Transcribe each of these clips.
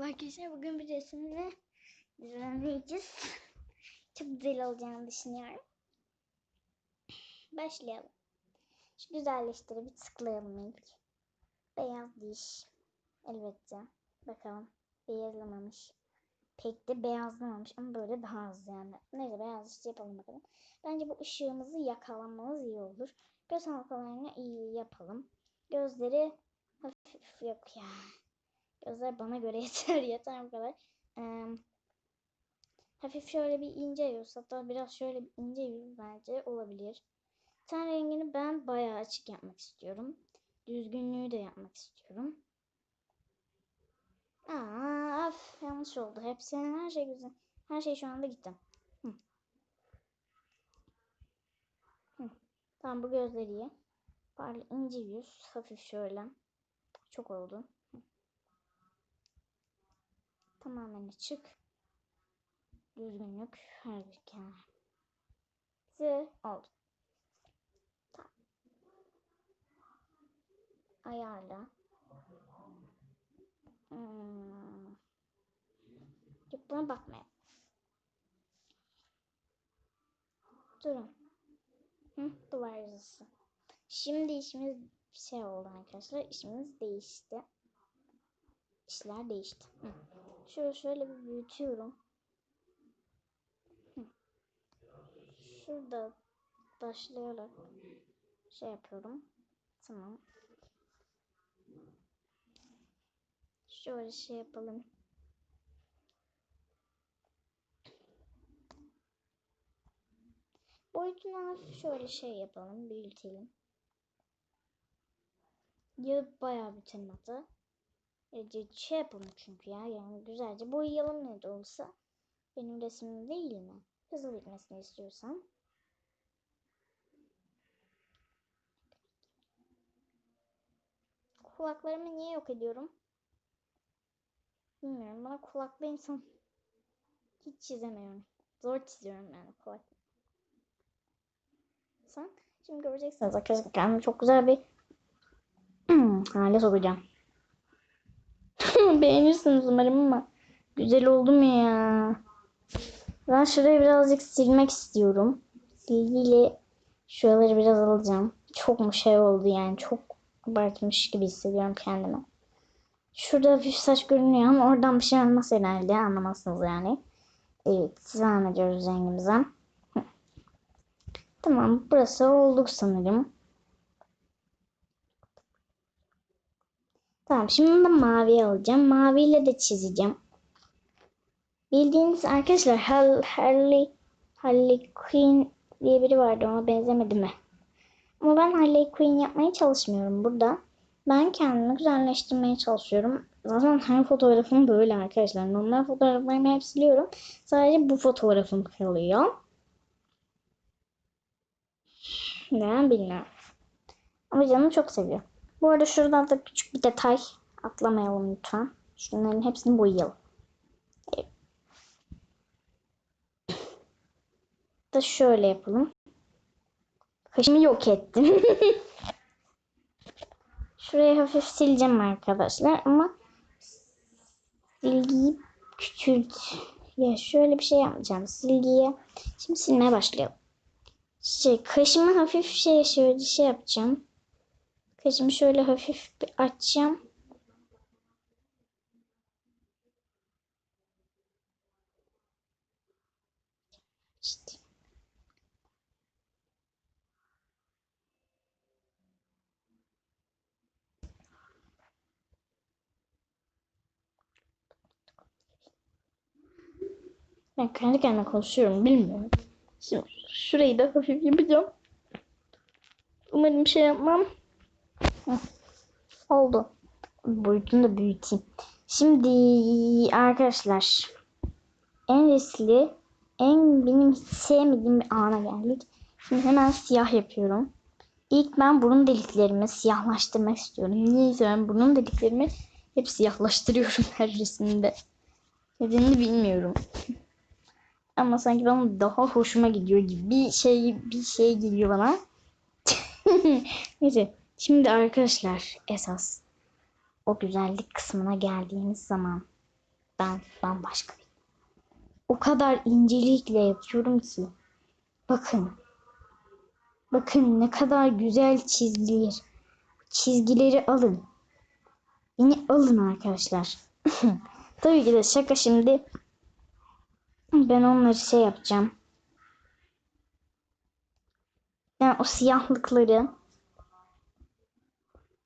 Merhaba arkadaşlar. Bugün bir resimle düzenleyeceğiz. Çok güzel olacağını düşünüyorum. Başlayalım. Şu güzelleştiri bir tıklayalım ilk. Beyaz diş. Elbette. Bakalım. Beyazlamamış. Pek de beyazlamamış ama böyle daha az yani. Neyse beyaz diş yapalım bakalım. Bence bu ışığımızı yakalamamız iyi olur. Göz halkalarını iyi yapalım. Gözleri hafif yok ya. Gözler bana göre yeter yeter bu kadar. Ee, hafif şöyle bir ince yüz hatta biraz şöyle bir ince yüz bence olabilir. Ten rengini ben bayağı açık yapmak istiyorum. Düzgünlüğü de yapmak istiyorum. Aa, af, yanlış oldu. Hepsi her şey güzel. Her şey şu anda gitti. Hı. Tamam bu gözleri iyi. Parlı ince yüz. Hafif şöyle. Çok oldu. Tamamen açık. Düzgünlük her bir kenar. Güzel oldu. Tamam. Ayarla. Hmm. Yok buna bakmayın. Durun. Hı, duvar yazısı. Şimdi işimiz şey oldu arkadaşlar. İşimiz değişti. İşler değişti. Hı. Şöyle şöyle bir büyütüyorum. Şurada başlayarak şey yapıyorum. Tamam. Şöyle şey yapalım. Boyutunu şöyle şey yapalım. Büyütelim. Ya bayağı büyütelim hatta. Şey yapalım çünkü ya yani güzelce boyayalım ne de olsa. Benim resmim değil mi? Hızlı bitmesini istiyorsam. Kulaklarımı niye yok ediyorum? Bilmiyorum. Bana kulaklı insan hiç çizemiyorum. Zor çiziyorum yani kulak. Sen şimdi göreceksiniz arkadaşlar kendimi çok güzel bir hale sokacağım. Beğenirsiniz umarım ama güzel oldu mu ya? Ben şurayı birazcık silmek istiyorum. Silgiyle şuraları biraz alacağım. Çok mu şey oldu yani çok abartmış gibi hissediyorum kendimi. Şurada hafif saç görünüyor ama oradan bir şey olmaz herhalde anlamazsınız yani. Evet devam ediyoruz rengimize. Tamam burası olduk sanırım. Tamam şimdi ben mavi alacağım. Maviyle de çizeceğim. Bildiğiniz arkadaşlar Harley, Harley Quinn diye biri vardı ona benzemedi mi? Ama ben Harley Quinn yapmaya çalışmıyorum burada. Ben kendimi güzelleştirmeye çalışıyorum. Zaten her fotoğrafım böyle arkadaşlar. Normal fotoğraflarımı hep siliyorum. Sadece bu fotoğrafım kalıyor. Neden bilmiyorum. Ama canım çok seviyor. Bu arada şuradan da küçük bir detay atlamayalım lütfen. Şunların hepsini boyayalım. Da şöyle yapalım. Kaşımı yok ettim. Şurayı hafif sileceğim arkadaşlar ama silgiyi küçült. Ya şöyle bir şey yapmayacağım. Silgiye şimdi silmeye başlayalım. Şey kaşımı hafif şey şöyle şey yapacağım. Kaşımı şöyle hafif bir açacağım. İşte. Ben kendi kendime konuşuyorum bilmiyorum. Şimdi şurayı da hafif yapacağım. Umarım şey yapmam. Oldu. Boyutunu da büyüteyim. Şimdi arkadaşlar en riskli en benim sevmediğim bir ana geldik. Şimdi hemen siyah yapıyorum. İlk ben burun deliklerimi siyahlaştırmak istiyorum. Niyeyse ben burun deliklerimi hep siyahlaştırıyorum her resimde. Nedenini bilmiyorum. Ama sanki bana daha hoşuma gidiyor gibi bir şey bir şey geliyor bana. Neyse. Şimdi arkadaşlar esas o güzellik kısmına geldiğimiz zaman ben bambaşka bir. O kadar incelikle yapıyorum ki. Bakın. Bakın ne kadar güzel çizgiler. Çizgileri alın. Beni alın arkadaşlar. Tabii ki de şaka şimdi. Ben onları şey yapacağım. Yani o siyahlıkları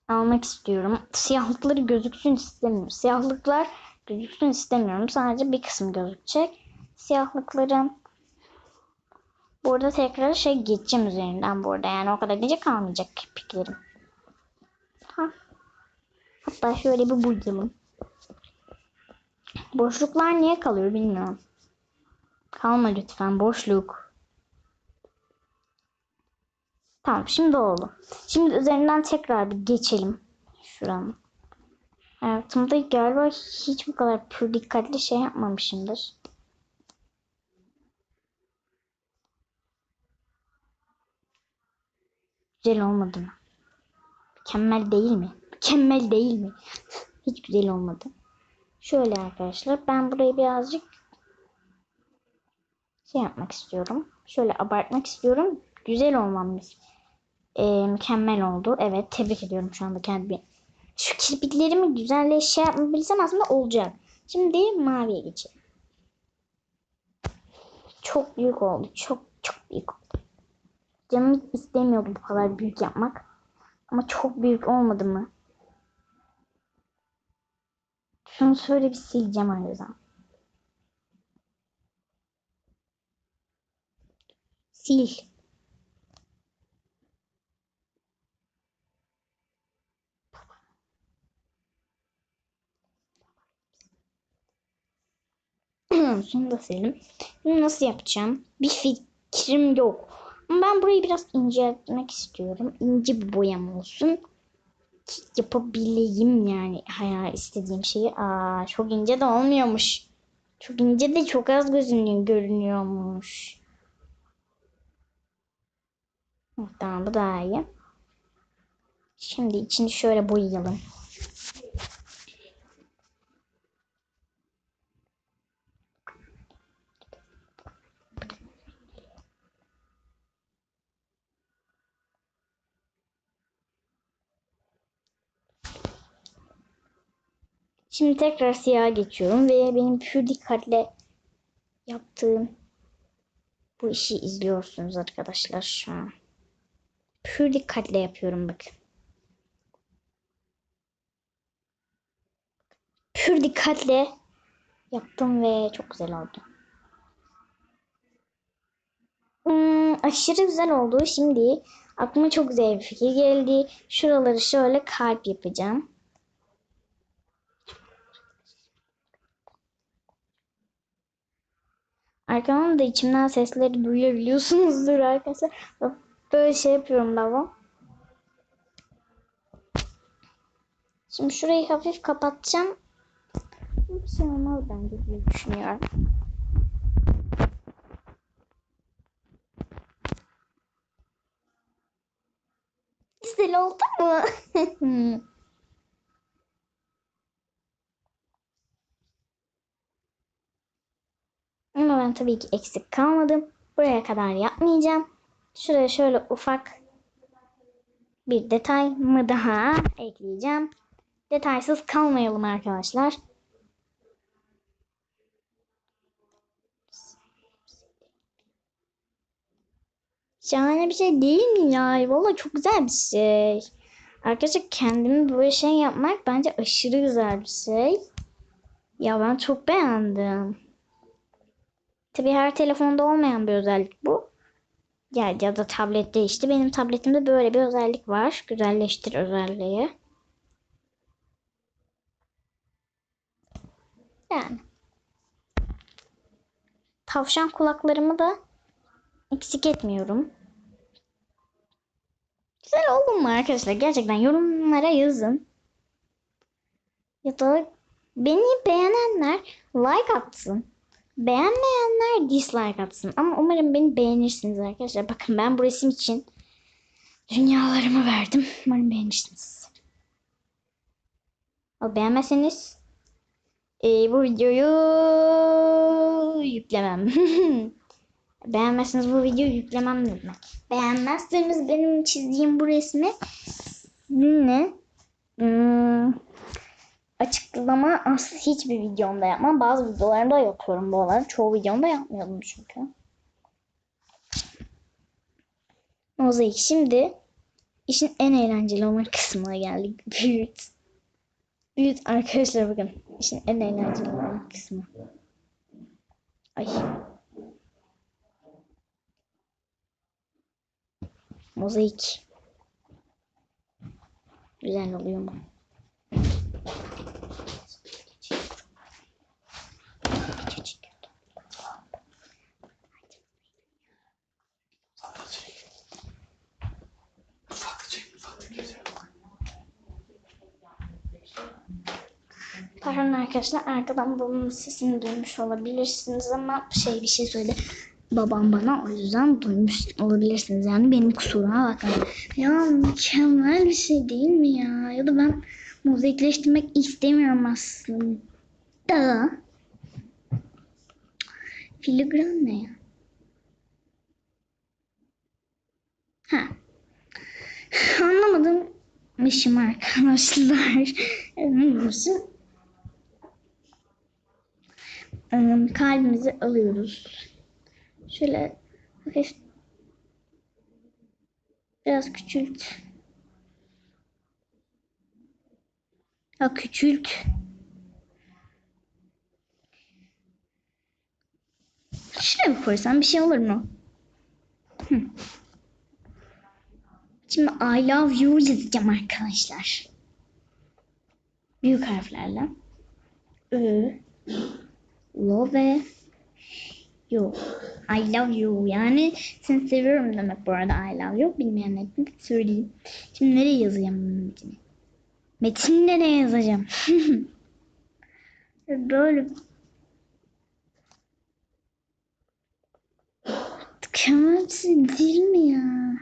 almak istiyorum. Siyahlıkları gözüksün istemiyorum. Siyahlıklar gözüksün istemiyorum. Sadece bir kısım gözükecek. Siyahlıkları burada tekrar şey geçeceğim üzerinden burada. Yani o kadar gece kalmayacak kirpiklerim. Ha. Hatta şöyle bir boyayalım. Boşluklar niye kalıyor bilmiyorum. Kalma lütfen boşluk. Tamam şimdi oldu. Şimdi üzerinden tekrar bir geçelim. Şuranın. Hayatımda galiba hiç bu kadar pür dikkatli şey yapmamışımdır. Güzel olmadı mı? Mükemmel değil mi? Mükemmel değil mi? hiç güzel olmadı. Şöyle arkadaşlar ben burayı birazcık şey yapmak istiyorum. Şöyle abartmak istiyorum. Güzel olmam e, mükemmel oldu. Evet tebrik ediyorum şu anda kendimi. Şu kirpiklerimi güzelle şey yapmabilsem aslında olacak. Şimdi maviye geçelim. Çok büyük oldu. Çok çok büyük oldu. Canım istemiyordu bu kadar büyük yapmak. Ama çok büyük olmadı mı? Şunu şöyle bir sileceğim yüzden. Sil. Şunu da silelim. Bunu nasıl yapacağım? Bir fikrim yok. Ben burayı biraz inceltmek istiyorum. İnce bir boyam olsun. Ki yapabileyim yani hayal istediğim şeyi. Aa, çok ince de olmuyormuş. Çok ince de çok az gözünüyor, görünüyormuş. Tamam bu daha iyi. Şimdi içini şöyle boyayalım. Şimdi tekrar siyaha geçiyorum ve benim pür dikkatle yaptığım bu işi izliyorsunuz arkadaşlar şu an. Pür dikkatle yapıyorum bakın. Pür dikkatle yaptım ve çok güzel oldu. Hmm, aşırı güzel oldu. Şimdi aklıma çok güzel bir fikir geldi. Şuraları şöyle kalp yapacağım. Arkamdan da içimden sesleri duyabiliyorsunuzdur arkadaşlar. Böyle şey yapıyorum lava. Şimdi şurayı hafif kapatacağım. Bir şey olmaz bence diye düşünüyorum. Güzel oldu mu? Ama ben tabii ki eksik kalmadım. Buraya kadar yapmayacağım. Şuraya şöyle ufak bir detay mı daha ekleyeceğim. Detaysız kalmayalım arkadaşlar. Şahane bir şey değil mi ya? Valla çok güzel bir şey. Arkadaşlar kendimi böyle şey yapmak bence aşırı güzel bir şey. Ya ben çok beğendim. Tabi her telefonda olmayan bir özellik bu. Ya, ya da tablette işte. Benim tabletimde böyle bir özellik var. Güzelleştir özelliği. Yani. Tavşan kulaklarımı da eksik etmiyorum. Güzel oldu mu arkadaşlar? Gerçekten yorumlara yazın. Ya da beni beğenenler like atsın. Beğenmeyenler dislike atsın. Ama umarım beni beğenirsiniz arkadaşlar. Bakın ben bu resim için dünyalarımı verdim. Umarım beğenirsiniz. O beğenmezseniz Ee, bu videoyu yüklemem. Beğenmezseniz bu videoyu yüklemem demek. Beğenmezseniz benim çizdiğim bu resmi sizinle hmm, açıklama aslında hiçbir videomda yapmam. Bazı videolarımda yapıyorum bu arada. Çoğu videomda yapmıyordum çünkü. Mozaik şimdi işin en eğlenceli olan kısmına geldik. Büyüt. Büyüt arkadaşlar bakın. İşin en eğlenceli olan kısmı. Ay. Mozaik. Güzel oluyor mu? Pardon arkadaşlar arkadan babamın sesini duymuş olabilirsiniz ama şey bir şey söyledi. Babam bana o yüzden duymuş olabilirsiniz. Yani benim kusuruma bakmayın. Ya mükemmel bir şey değil mi ya? Ya da ben mozaikleştirmek istemiyorum aslında. Filigran ne ya? Ha. Anlamadım. Mişim arkadaşlar. Ee, kalbimizi alıyoruz. Şöyle hafif biraz küçült. Ya küçült. Şuraya bir koysam bir şey olur mu? Hı. Şimdi I love you yazacağım arkadaşlar. Büyük harflerle. Ö, love you. I love you. Yani seni seviyorum demek bu arada I love you. Bilmeyenler için söyleyeyim. Şimdi nereye yazacağım metini? Metini nereye yazacağım? Böyle Mükemmel değil mi ya?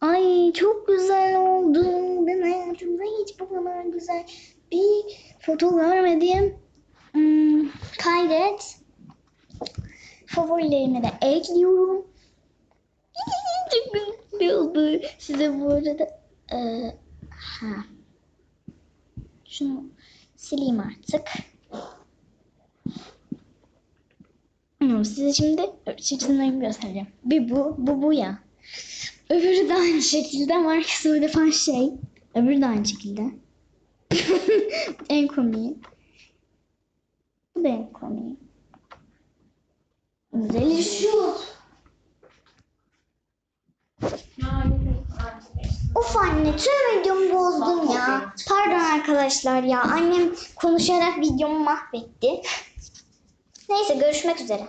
Ay çok güzel oldu. Ben hayatımda hiç bu kadar güzel bir foto görmedim. Hmm, kaydet. Favorilerime de ekliyorum. çok güzel oldu. Size bu arada e, ha. Şunu sileyim artık. Hmm, size şimdi çizimlerimi göstereceğim. Bir bu, bu bu ya. Öbürü de aynı şekilde markası bu defa şey. Öbürü de aynı şekilde. en komiği. Bu da en komiği. Güzeli şu. Of anne tüm videomu bozdun ya. Pardon arkadaşlar ya. Annem konuşarak videomu mahvetti. Neyse görüşmek üzere.